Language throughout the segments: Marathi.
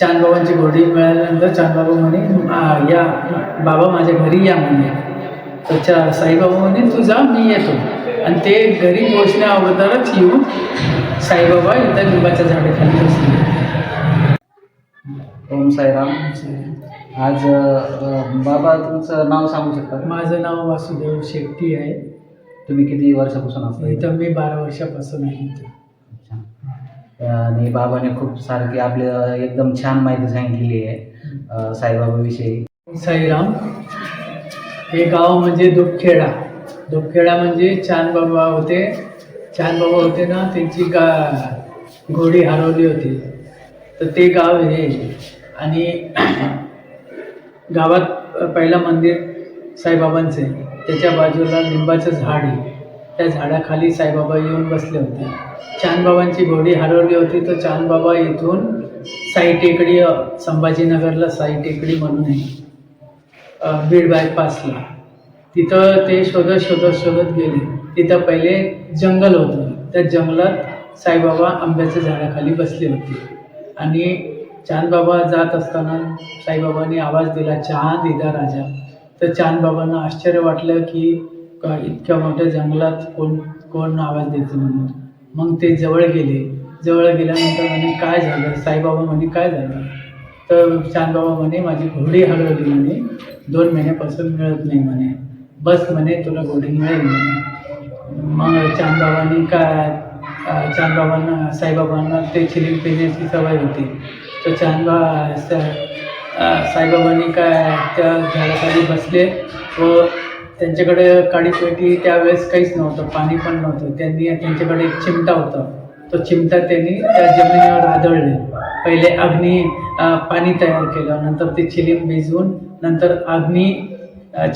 चांदबाबांची घोडी मिळाल्यानंतर चांदबाबा म्हणे "आ, या बाबा माझ्या घरी या म्हणे तर चा साईबाबा म्हणे तू जा मी येतो आणि ते घरी पोहोचण्या अगोदरच येऊन साईबाबा इथं लिंबाच्या झाडाखाली बसले ओम साईराम आज बाबा तुमचं नाव सांगू शकता? माझं नाव वासुदेव शेट्टी आहे तुम्ही किती वर्षापासून असता इथं? मी बारा वर्षापासून आहे. आणि बाबाने खूप सारखी आपल्या एकदम छान माहिती सांगितलेली आहे साईबाबाविषयी. साईराम हे गाव म्हणजे दुपखेडा. दुपखेडा म्हणजे चांदबाबा होते. चांदबाबा होते ना त्यांची गा घोडी हरवली होती. तर ते गाव हे आणि गावात पहिलं मंदिर साईबाबांचं त्याच्या बाजूला लिंबाचं झाड आहे. त्या झाडाखाली साईबाबा येऊन बसले होते. चांदबाबांची घोडी हरवली होती तर चांदबाबा इथून साई टेकडी संभाजीनगरला साई टेकडी म्हणून आहे. बीड बायपासला तिथं ते शोधत शोधत शोधत गेले. तिथं पहिले जंगल होतं. त्या जंगलात साईबाबा आंब्याच्या झाडाखाली बसले होते. आणि चांदबाबा जात असताना साईबाबांनी आवाज दिला चहा दिदा राजा. तर चांदबाबांना आश्चर्य वाटलं की का इतक्या मोठ्या जंगलात कोण कोण आवाज देते म्हणून? मग ते जवळ गेले. जवळ गेल्यानंतर म्हणे काय झालं? साईबाबा म्हणे काय झालं? तर चांदबाबा म्हणे माझी घोडी हरवली म्हणे. दोन महिन्यापासून मिळत नाही म्हणे. बस म्हणे तुला घोडी मिळेल म्हणे. मग चांदबाबांनी काय चांदबाबांना साईबाबांना ते चिलिंग पिण्याची सवय होती. तर चांदबा साईबाबांनी काय त्या झाडाखाली बसले व त्यांच्याकडे काळी पेटी त्यावेळेस काहीच नव्हतं पाणी पण नव्हतं. त्यांनी त्यांच्याकडे एक चिमटा होता. तो चिमटा त्यांनी त्या जमिनीवर आदळले. पहिले अग्नी पाणी तयार केलं. नंतर ते चिलीम भिजवून नंतर अग्नी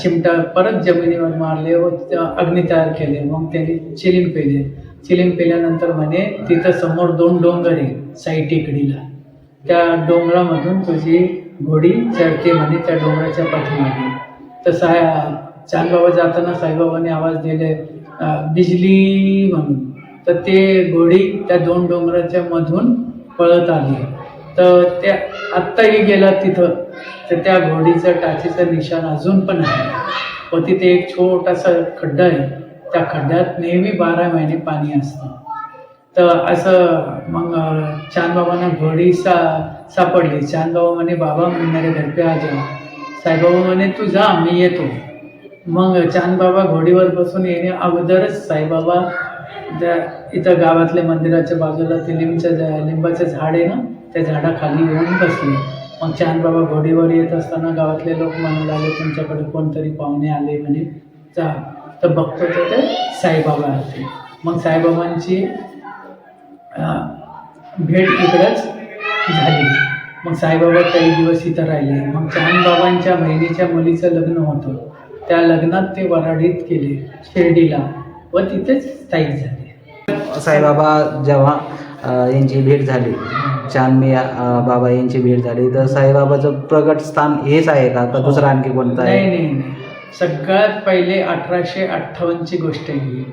चिमटा परत जमिनीवर मारले व अग्नी तयार केले. मग त्यांनी चिलीम पेले. चिलीम पेल्यानंतर म्हणे तिथं समोर दोन डोंगर आहे साई टेकडीला. त्या डोंगरामधून तुझी घोडी चढते म्हणे त्या डोंगराच्या पाठीमागे. तसा चांदबाबा जाताना साईबाबांनी आवाज दिले बिजली म्हणून. तर ते घोडी त्या दोन डोंगराच्या मधून पळत आली. तर त्या आत्ताही गेला तिथं. तर त्या घोडीचं टाचीचं निशाण अजून पण आहे. व तिथे एक छोटासा खड्डा आहे. त्या खड्ड्यात नेहमी बारा महिने पाणी असतं. तर असं मग चांदबाबांना घोडी सा सापडली. चांदबाबा म्हणे बाबा म्हणणारे घर पे आ जा साईबाबा म्हणे तू जा मी येतो. मग चांदबाबा घोडीवर बसून येणे अगोदरच साईबाबा ज्या इथं गावातल्या मंदिराच्या बाजूला ते लिंबचं झा लिंबाचं झाड आहे ना त्या झाडाखाली येऊन बसले. मग चांदबाबा घोडीवर येत असताना गावातले लोक म्हणू लागले तुमच्याकडे कोणतरी पाहुणे आले म्हणे. जा. तर बघतो तर ते साईबाबा होते मग साईबाबांची भेट इकडंच झाली. मग साईबाबा काही दिवस इथं राहिले. मग चांदबाबांच्या बहिणीच्या मुलीचं लग्न होतं. त्या लग्नात ते वराडीत केले शिर्डीला व तिथेच स्थायिक झाले. साईबाबा जेव्हा यांची भेट झाली चांदमी बाबा यांची भेट झाली तर साईबाबाचं प्रगट स्थान हेच आहे का? का दुसरं आणखी कोणतं नाही आहे? नाही नाही सगळ्यात पहिले अठराशे अठ्ठावन्नची गोष्ट आहे ही.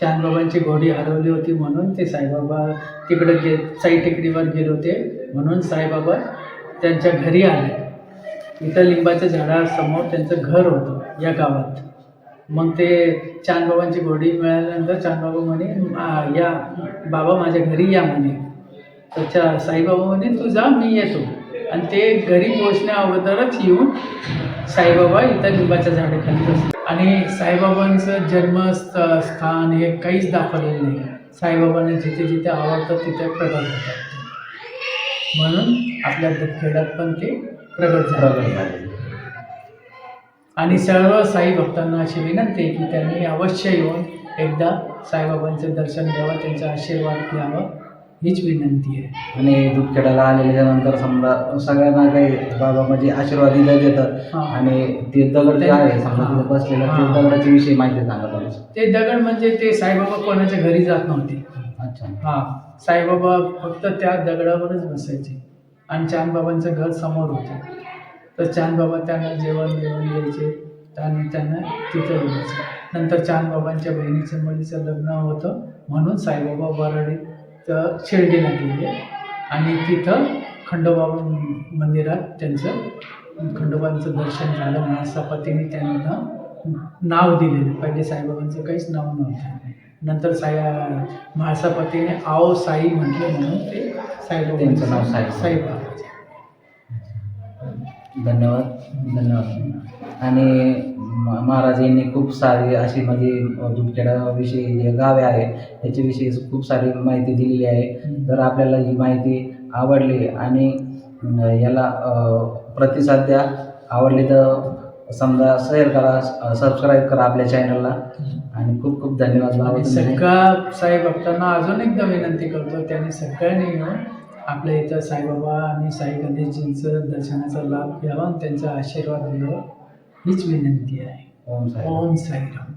चांदबाबांची घोडी हरवली होती म्हणून ते साईबाबा तिकडे गे साई टेकडीवर गेले होते म्हणून साईबाबा त्यांच्या घरी आले. इथं लिंबाच्या झाडासमोर त्यांचं घर होतं. या गावात. मग ते चांदबाबांची गोडी मिळाल्यानंतर चांदबाबा म्हणे या बाबा माझ्या घरी या म्हणे. त्याच्या साईबाबा म्हणे तू जा मी येतो. आणि ते घरी पोहोचण्या अगोदरच येऊन साईबाबा इथं लिंबाच्या झाडाखाली बसले. आणि साईबाबांचं जन्मस्थ स्थान हे काहीच दाखवलेलं नाही. साईबाबांना जिथे जिथे आवडतं तिथे प्रगट होतात. म्हणून आपल्या खेड्यात पण ते प्रगट प्रगट झाले. आणि सर्व साई भक्तांना अशी विनंती आहे की त्यांनी अवश्य येऊन एकदा साईबाबांचं दर्शन घ्यावं त्यांचा आशीर्वाद घ्यावा हीच विनंती आहे आणि आलेल्या नंतर समजा सगळ्यांना काही बाबा म्हणजे आशीर्वाद दिला देतात हां. आणि ते दगड जे आहे समजा. तिथे बसलेलं ते. दगडाच्या विषयी माहिती सांगा. ते दगड म्हणजे ते साईबाबा कोणाच्या घरी जात नव्हते अच्छा हां साईबाबा फक्त त्या दगडावरच बसायचे आणि चांदबाबांचं घर समोर होतं तर चांदबाबा त्यांना जेवण जेवण द्यायचे. आणि त्यांना तिथं द्यायचं नंतर चांदबाबांच्या बहिणीचं मुलीचं लग्न होतं. म्हणून साईबाबा वराडीत अ, शिर्डीला गेले. आणि तिथं खंडोबा मंदिरात त्यांचं खंडोबांचं दर्शन झालं. महासापतीने त्यांना नाव दिलेलं. पहिले साईबाबांचं काहीच नाव नव्हतं. नंतर साई महासापतीने आओ साई म्हटले म्हणून ते त्यांचं नाव साईबाबांचं साई. साईबाबा. धन्यवाद धन्यवाद. आणि महाराज यांनी खूप सारी अशी म्हणजे दुधखेडाविषयी जे गावे आहे त्याच्याविषयी खूप सारी माहिती दिलेली आहे. जर आपल्याला ही माहिती आवडली आणि याला प्रतिसाद द्या. आवडली तर समजा शेअर करा सबस्क्राईब करा आपल्या चॅनलला आणि खूप खूप धन्यवाद. सगळ्या साई भक्तांना अजून एकदा विनंती करतो त्यांनी सगळ्यांनी येऊन आपल्या इथं साईबाबा आणि साई गणेशजींचं दर्शनाचा लाभ घ्यावा आणि त्यांचा आशीर्वाद घ्यावा. हीच विनंती आहे. ओम साई ओम साईराम.